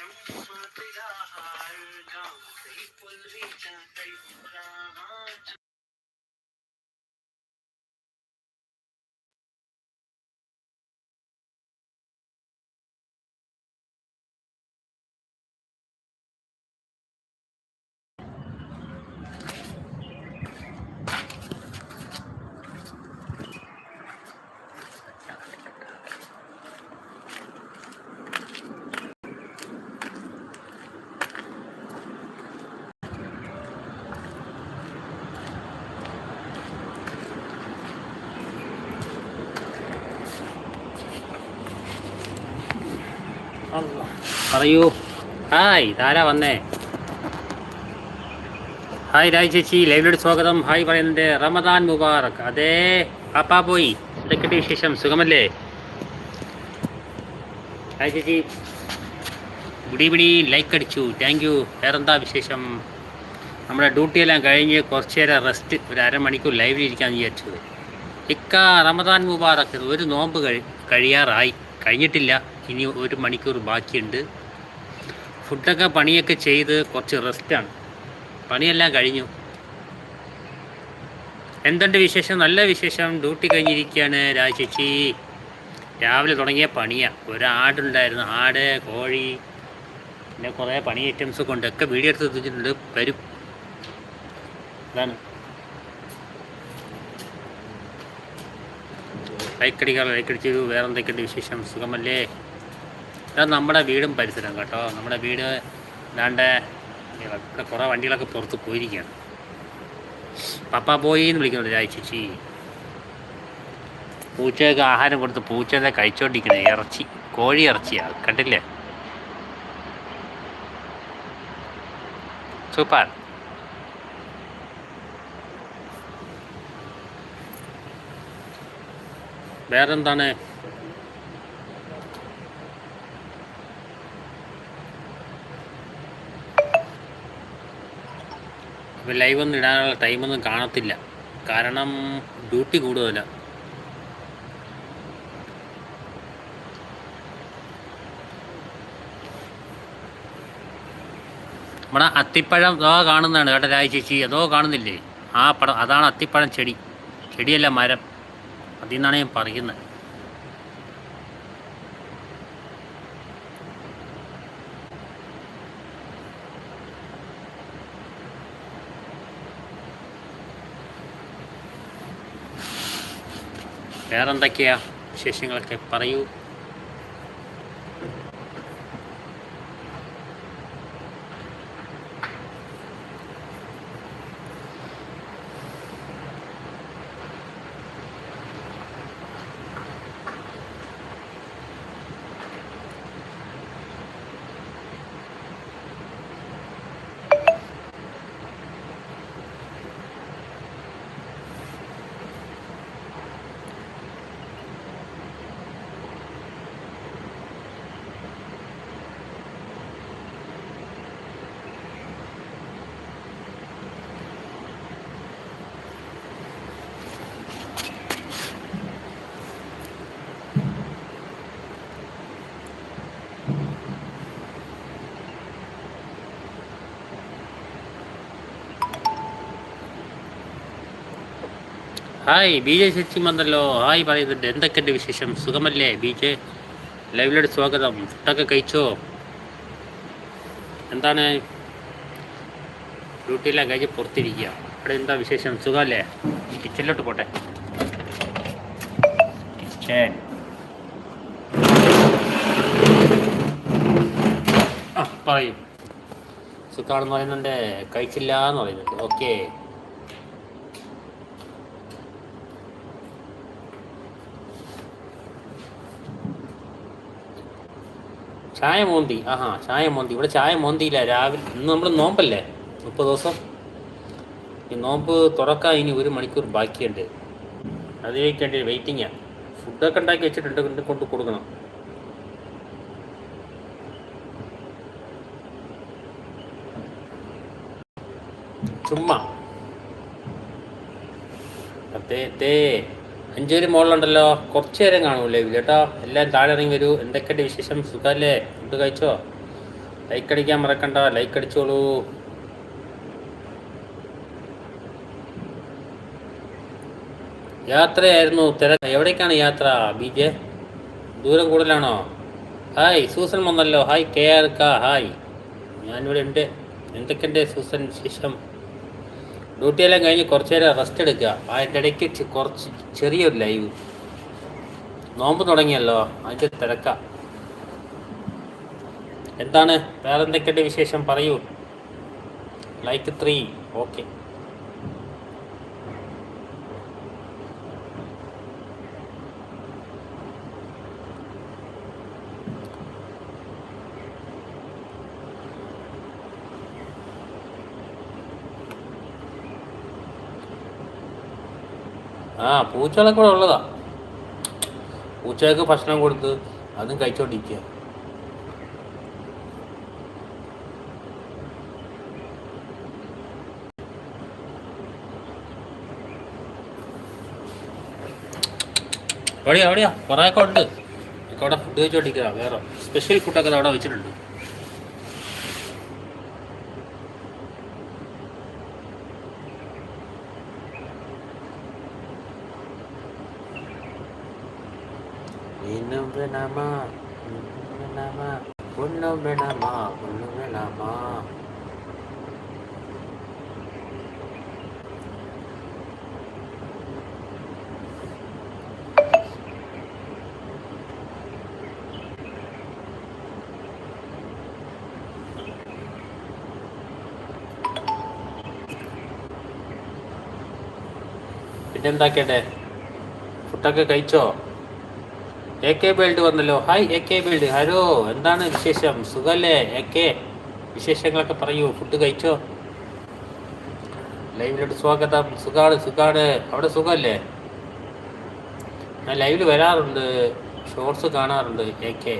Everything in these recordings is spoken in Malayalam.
Jump for the high, jump for the high, പറയൂ. ഹായ് ധാരാ വന്നേ? ഹായ് രാജ് ചേച്ചി ലൈവിലോട് സ്വാഗതം. ഹായ് പറയുന്നുണ്ട് റമദാൻ മുബാറക്. അതെ പാപ്പാ പോയി. എന്തൊക്കെയുണ്ട് വിശേഷം? സുഖമല്ലേ? ഹായ് ചേച്ചി ഗുഡ് ഈവനിങ് ലൈക്ക് അടിച്ചു. താങ്ക് യു വേറെന്താ വിശേഷം? നമ്മുടെ ഡ്യൂട്ടിയെല്ലാം കഴിഞ്ഞ് കുറച്ച് നേരം റെസ്റ്റ് ഒരു അരമണിക്കൂർ ലൈവിൽ ഇരിക്കാമെന്ന് വിചാരിച്ചത്. ഇക്ക റമദാൻ മുബാറക്. ഒരു നോമ്പ് കഴി കഴിയാറായി. കഴിഞ്ഞിട്ടില്ല. ഇനി ഒരു മണിക്കൂർ ബാക്കിയുണ്ട്. ഫുഡൊക്കെ പണിയൊക്കെ ചെയ്ത് കുറച്ച് റെസ്റ്റാണ് പണിയെല്ലാം കഴിഞ്ഞു. എന്തുണ്ട് വിശേഷം? നല്ല വിശേഷം. ഡ്യൂട്ടി കഴിഞ്ഞിരിക്കുകയാണ് രാജേച്ചി രാവിലെ തുടങ്ങിയ പണിയാണ് ഒരാടുണ്ടായിരുന്നു ആട് കോഴി പിന്നെ കുറേ പണി ഐറ്റംസ് കൊണ്ട് ഒക്കെ വീഡിയോ എടുത്ത് വെച്ചിട്ടുണ്ട്. വരും. അതാണ്. ലൈക്കടിക്കാറ് ലൈക്കടിച്ചു വേറെ എന്തൊക്കെയുണ്ട് വിശേഷം? സുഖമല്ലേ? ഇതാ നമ്മുടെ വീടും പരിസരം കേട്ടോ. നമ്മുടെ വീട് ഇതാണ്ട് ഇവിടെ കുറേ വണ്ടികളൊക്കെ പുറത്ത് പോയിരിക്കുകയാണ്. പപ്പ പോയി എന്ന് വിളിക്കുന്നുണ്ട്. രാജ് ചേച്ചി പൂച്ചയൊക്കെ ആഹാരം കൊടുത്ത് പൂച്ചനെ കഴിച്ചോണ്ടിരിക്കണേ? ഇറച്ചി കോഴി ഇറച്ചിയാണ് കണ്ടില്ലേ? സൂപ്പർ. വേറെന്താണ്? ഇപ്പം ലൈവ് ഒന്നും ഇടാനുള്ള ടൈമൊന്നും കാണത്തില്ല. കാരണം ഡ്യൂട്ടി കൂടുതലാണ് നമ്മുടെ അത്തിപ്പഴം അതോ കാണുന്നതാണ് കേട്ടോ രാജ ചേച്ചി. അതോ കാണുന്നില്ലേ? ആ പടം അതാണ് അത്തിപ്പഴം ചെടി. ചെടിയല്ല മരം. അതിൽ നിന്നാണ് ഞാൻ പറയുന്നത്. വേറെന്തൊക്കെയാ വിശേഷങ്ങളൊക്കെ പറയൂ. ഹായ് ബി ജെ ശശി വന്നല്ലോ ഹായ് പറയുന്നുണ്ട്. എന്തൊക്കെയുണ്ട് വിശേഷം? സുഖമല്ലേ ബി ജെ ലൈവിലോട്ട് സ്വാഗതം. ഫുഡൊക്കെ കഴിച്ചോ? എന്താണ്? ഡ്യൂട്ടിയെല്ലാം കഴിഞ്ഞ് പുറത്തിരിക്കുക. അവിടെ എന്താ വിശേഷം? സുഖമല്ലേ? കിച്ചണിലോട്ട് പോട്ടെ. കിച്ചൻ പറയും. സുഖമാണെന്ന് പറയുന്നുണ്ട്. കഴിച്ചില്ല എന്ന് പറയുന്നുണ്ട്. ഓക്കേ. ചായ മോന്തി. ആഹാ ചായ മോന്തി. ഇവിടെ ചായ മോന്തിയില്ല. രാവിലെ ഇന്ന് നമ്മൾ നോമ്പല്ലേ? മുപ്പത് ദിവസം. ഈ നോമ്പ് തുറക്കാൻ ഇനി ഒരു മണിക്കൂർ ബാക്കിയുണ്ട്. അതിലേക്ക് വേണ്ടി വെയിറ്റിങ്ങാണ് ഫുഡൊക്കെ ഉണ്ടാക്കി വെച്ചിട്ടുണ്ട്. കൊണ്ട് കൊണ്ട് കൊടുക്കണം. ചുമ്മാ. തേ തേ അഞ്ചേരി മോളിലുണ്ടല്ലോ. കുറച്ച് നേരം കാണൂലേ കേട്ടോ എല്ലാം താഴെ ഇറങ്ങി വരൂ. എന്തൊക്കെയുണ്ട് വിശേഷം? സുഖമല്ലേ ഫുഡ് കഴിച്ചോ? ലൈക്ക് അടിക്കാൻ മറക്കണ്ട. ലൈക്ക് അടിച്ചോളൂ. യാത്രയായിരുന്നു തിര എവിടേക്കാണ് യാത്ര ബി ജെ ദൂരം കൂടുതലാണോ? ഹായ് സൂസൻ വന്നല്ലോ. ഹായ് കെ ആർ കാ. ഹായ് ഞാനിവിടെ ഉണ്ട്. എന്തൊക്കെയുണ്ട് സൂസൻ ശേഷം ഡ്യൂട്ടിയെല്ലാം കഴിഞ്ഞ് കുറച്ച് നേരം റെസ്റ്റ് എടുക്കുക. അതിന്റെ ഇടയ്ക്ക് കുറച്ച് ചെറിയൊരു ലൈവ്. നോമ്പ് തുടങ്ങിയല്ലോ. അതിന്റെ തിരക്ക. എന്താണ്? വേറെ എന്തൊക്കെയുണ്ട് വിശേഷം? പറയൂ. ലൈക്ക് ത്രീ ഓക്കെ ആ പൂച്ചകളൊക്കെ കൂടെ ഉള്ളതാ. പൂച്ചകൾക്ക് ഭക്ഷണം കൊടുത്ത് അതും കഴിച്ചോണ്ടിരിക്കുക എവിടെയാ എവിടെയാ? കുറേയൊക്കെ ഉണ്ട്. അവിടെ ഫുഡ് കഴിച്ചോണ്ടിരിക്കുക വേറെ സ്പെഷ്യൽ ഫുഡൊക്കെ അവിടെ വെച്ചിട്ടുണ്ട്. Minum bernama, minum bernama, minum bernama, minum bernama. പിന്നെന്താക്കേണ്ടേ ഫുഡൊക്കെ കഴിച്ചോ എ കെ ബേൾഡ് വന്നല്ലോ. ഹായ് എ കെ ബേൾഡ് ഹലോ എന്താണ് വിശേഷം? സുഖല്ലേ എ കെ വിശേഷങ്ങളൊക്കെ പറയൂ. ഫുഡ് കഴിച്ചോ? ലൈവിലോട്ട് സ്വാഗതം. സുഖാണ് സുഖാണ്. അവിടെ സുഖമല്ലേ ഞാൻ ലൈവിൽ വരാറുണ്ട്. ഷോർട്സ് കാണാറുണ്ട് A K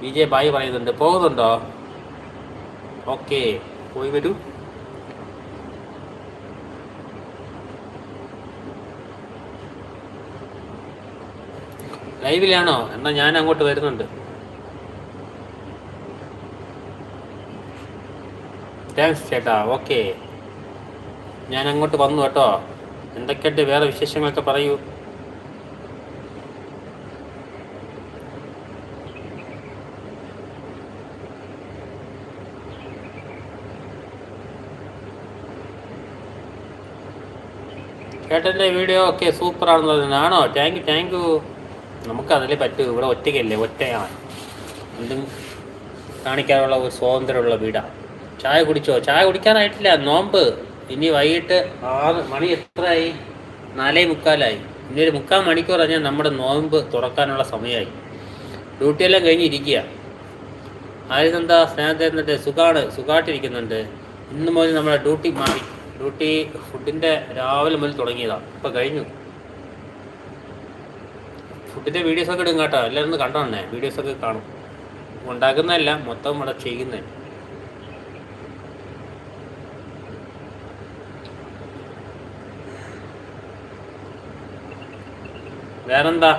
B J bye പറയുന്നുണ്ട്. പോകുന്നുണ്ടോ? ഓക്കെ പോയി വരൂ. ലൈവിലാണോ? എന്നാ ഞാൻ അങ്ങോട്ട് വരുന്നുണ്ട്. താങ്ക്സ് ചേട്ടാ ഓക്കെ ഞാൻ അങ്ങോട്ട് വന്നു കേട്ടോ. എന്തൊക്കെയുണ്ട് വേറെ വിശേഷങ്ങളൊക്കെ പറയൂ. ചേട്ടന്റെ വീഡിയോ ഒക്കെ സൂപ്പർ ആണോ? താങ്ക് യു താങ്ക് യു നമുക്ക് അതിലേ പറ്റൂ. ഇവിടെ ഒറ്റയ്ക്കല്ലേ? ഒറ്റയാണ്. എന്തും കാണിക്കാനുള്ള ഒരു സ്വാതന്ത്ര്യമുള്ള വീടാണ് ചായ കുടിച്ചോ? ചായ കുടിക്കാനായിട്ടില്ല. നോമ്പ്. ഇനി വൈകിട്ട് ആറ് മണി എത്രയായി? നാലേ മുക്കാലായി. ഇനി ഒരു മുക്കാൽ മണിക്കൂർ കഴിഞ്ഞാൽ നമ്മുടെ നോമ്പ് തുറക്കാനുള്ള സമയമായി. ഡ്യൂട്ടിയെല്ലാം കഴിഞ്ഞിരിക്കുക. ആയിരുന്നെന്താ സ്നേഹത്തെ സുഖാണ്. സുഖമായിട്ടിരിക്കുന്നുണ്ട് ഇന്ന് മുതൽ നമ്മുടെ ഡ്യൂട്ടി മാറി. ഡ്യൂട്ടി ഫുഡിന്റെ രാവിലെ മുതൽ തുടങ്ങിയതാണ് ഇപ്പം കഴിഞ്ഞു. ഫുഡിന്റെ വീഡിയോസൊക്കെ ഇടും കേട്ടോ. എല്ലാവരും ഒന്ന് കണ്ടോണേ. വീഡിയോസ് വീഡിയോസൊക്കെ കാണും. ഉണ്ടാക്കുന്നതല്ല മൊത്തം ഇവിടെ ചെയ്യുന്ന വേറെന്താ?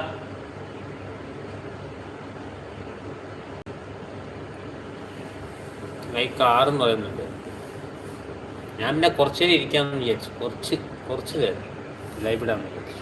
ലൈക്ക് ആറെന്ന് പറയുന്നുണ്ട്. ഞാൻ പിന്നെ കുറച്ച് നേരം ഇരിക്കാമെന്ന് വിചാരിച്ചു. കുറച്ച് കുറച്ച് പേര് ലൈവ് വിചാരിച്ചു.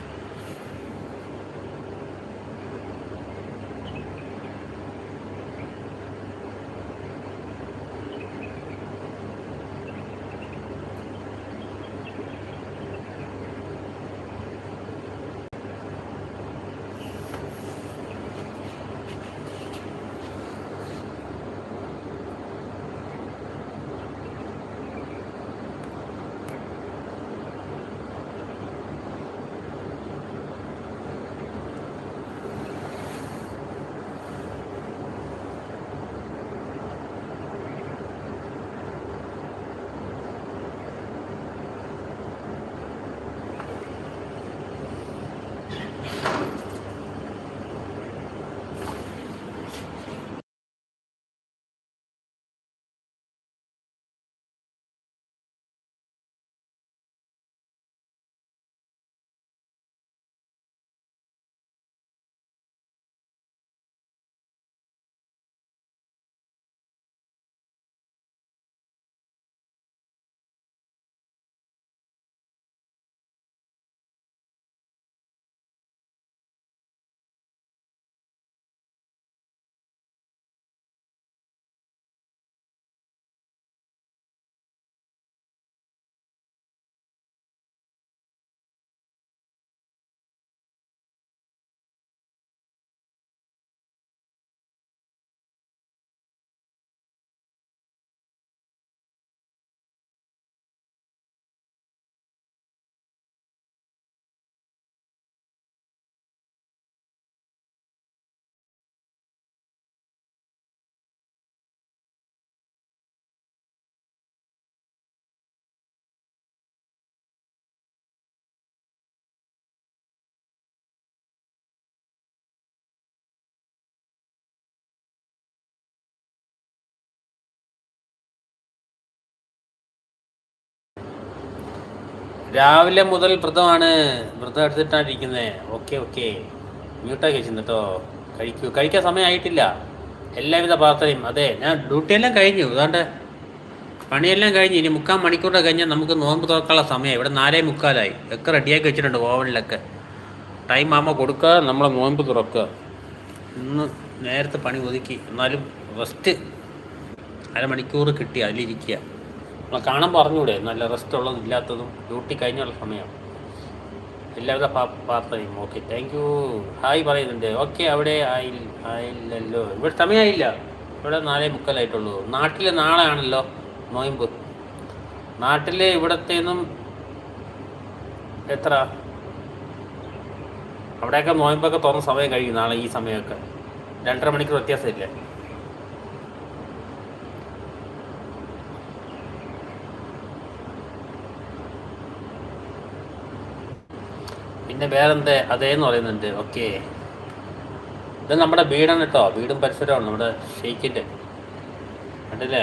രാവിലെ മുതൽ വ്രതമാണ് വ്രതം എടുത്തിട്ടാണ് ഇരിക്കുന്നത്. Okay okay. മ്യൂട്ടാക്കി വെച്ചിരുന്നു കേട്ടോ കഴിക്കൂ. കഴിക്കാൻ സമയമായിട്ടില്ല. എല്ലാവിധ പ്രാർത്ഥനയും. അതെ ഞാൻ ഡ്യൂട്ടിയെല്ലാം കഴിഞ്ഞു. അതാണ്ട് പണിയെല്ലാം കഴിഞ്ഞ് ഇനി മുക്കാൽ മണിക്കൂറിന്റെ കഴിഞ്ഞാൽ നമുക്ക് നോമ്പ് തുറക്കാനുള്ള സമയം ഇവിടെ നാലേ മുക്കാലായി. ഒക്കെ റെഡിയാക്കി വെച്ചിട്ടുണ്ട് ഓവനിലൊക്കെ. ടൈം ആകുമ്പോൾ കൊടുക്കുക നമ്മളെ നോമ്പ് തുറക്കുക. ഇന്ന് നേരത്തെ പണി ഒതുക്കി. എന്നാലും റെസ്റ്റ് അരമണിക്കൂർ കിട്ടി അതിലിരിക്കുക. കാണാൻ പറഞ്ഞൂടെ? നല്ല റെസ്റ്റ് ഉള്ളതും ഇല്ലാത്തതും ഡ്യൂട്ടി കഴിഞ്ഞുള്ള സമയമാണ് എല്ലാവരുടെ പ്രാർത്ഥനയും ഓക്കെ താങ്ക് യു ഹായ് പറയുന്നുണ്ട്. ഓക്കെ അവിടെ ആയി ആയില്ലല്ലോ. ഇവിടെ സമയമായില്ല ഇവിടെ നാലേ മുക്കാലായിട്ടുള്ളൂ. നാട്ടിൽ നാളെ ആണല്ലോ നോയമ്പ്. നാട്ടിലെ ഇവിടത്തേന്നും എത്ര? അവിടെയൊക്കെ നോയമ്പൊക്കെ തുറന്ന സമയം കഴിയും നാളെ ഈ സമയമൊക്കെ. രണ്ടര മണിക്കൂർ വ്യത്യാസമില്ല? പിന്നെ വേറെന്ത്? അതേന്ന് പറയുന്നുണ്ട്. ഓക്കെ. ഇത് നമ്മുടെ വീടാണ് കേട്ടോ വീടും പരിസരമാണ് നമ്മുടെ ഷെയ്ക്കിന്റെ കണ്ടില്ലേ?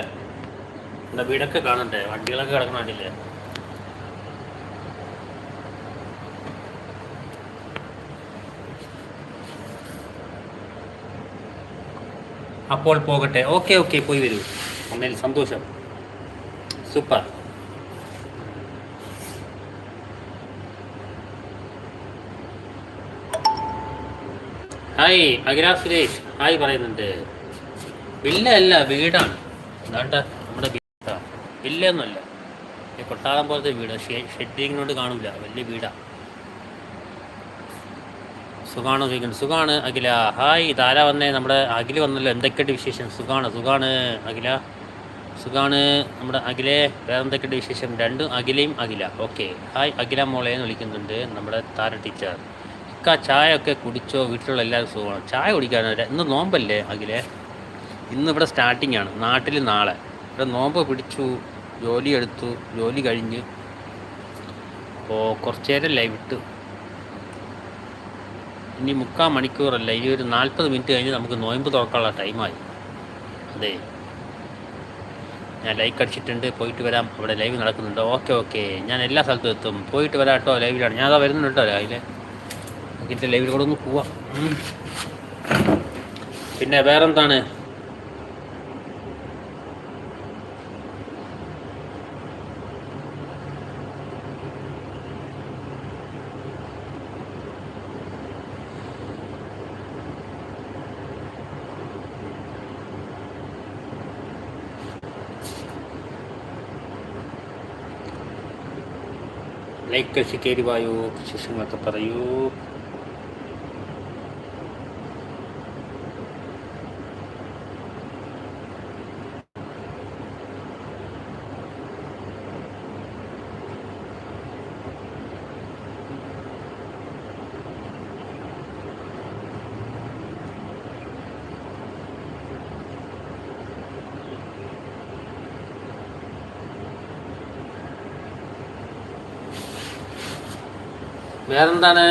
നമ്മുടെ വീടൊക്കെ കാണണ്ടേ? വണ്ടികളൊക്കെ കിടക്കണ കണ്ടില്ലേ? അപ്പോൾ പോകട്ടെ. Okay okay. പോയി വരൂ. ഒന്നിൽ സന്തോഷം. Super. Hi Akhila Suresh. Hi പറയുന്നുണ്ട്. വില്ല അല്ല വീടാണ്. എന്താണ്ട നമ്മുടെ വീടാ വില്ലയൊന്നുമല്ല. ഈ കൊട്ടാളം പോലത്തെ വീട്. ഷെഡിങ്ങിനോട് കാണില്ല വലിയ വീടാ. സുഖാണോ ചോദിക്കുന്നത് സുഖാണ് അഖില. ഹായ് താര വന്നേ? നമ്മുടെ അഖില വന്നല്ലോ. എന്തൊക്കെയുണ്ട് വിശേഷം? സുഖാണ് സുഖാണ് അഖില. സുഖാണ്. നമ്മുടെ അഖിലെ വേറെ എന്തൊക്കെയുണ്ട് വിശേഷം? രണ്ടും അഖിലയും അഖില. ഓക്കെ. ഹായ് അഖില മോളെ എന്ന് വിളിക്കുന്നുണ്ട് നമ്മുടെ താര ടീച്ചർ. ഇക്ക ചായ ഒക്കെ കുടിച്ചോ വീട്ടിലുള്ള എല്ലാവരും സുഖമാണ്? ചായ കുടിക്കാനല്ല ഇന്ന് നോമ്പല്ലേ അഖിലേ? ഇന്ന് ഇവിടെ സ്റ്റാർട്ടിംഗ് ആണ് നാട്ടിൽ നാളെ. ഇവിടെ നോമ്പ് പിടിച്ചു ജോലി എടുത്തു ജോലി കഴിഞ്ഞ്. അപ്പോൾ കുറച്ച് നേരം ലൈവ് ഇനി മുക്കാൽ മണിക്കൂറല്ല ഇനി ഒരു നാൽപ്പത് മിനിറ്റ് കഴിഞ്ഞ് നമുക്ക് നോയമ്പ് തുറക്കാനുള്ള ടൈമായി. അതെ. ഞാൻ ലൈക്ക് അടിച്ചിട്ടുണ്ട് പോയിട്ട് വരാം. അവിടെ ലൈവ് നടക്കുന്നുണ്ട്. Okay okay. ഞാൻ എല്ലാ സ്ഥലത്തും എത്തും. പോയിട്ട് വരാം കേട്ടോ ലൈവിലാണ്. ഞാൻ അതാ വരുന്നുണ്ട് കേട്ടോ രാവിലെ. ഇതിന്റെ ലൈവിൽ കൂടെ ഒന്ന് പോവാം. പിന്നെ വേറെന്താണ്? ലൈക്ക് കൃഷി കയറി വായൂ വിശേഷങ്ങളൊക്കെ പറയൂ. വേറെന്താണ്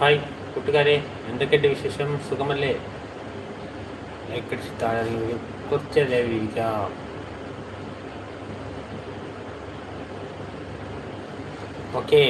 ഹായ് കൂട്ടുകാരെ എന്തൊക്കെയുണ്ട് വിശേഷം? സുഖമല്ലേ? ലൈക്ക് അടിച്ച് താഴെ കുറച്ച് ലൈവ് ഇരിക്കാം. ഓക്കെ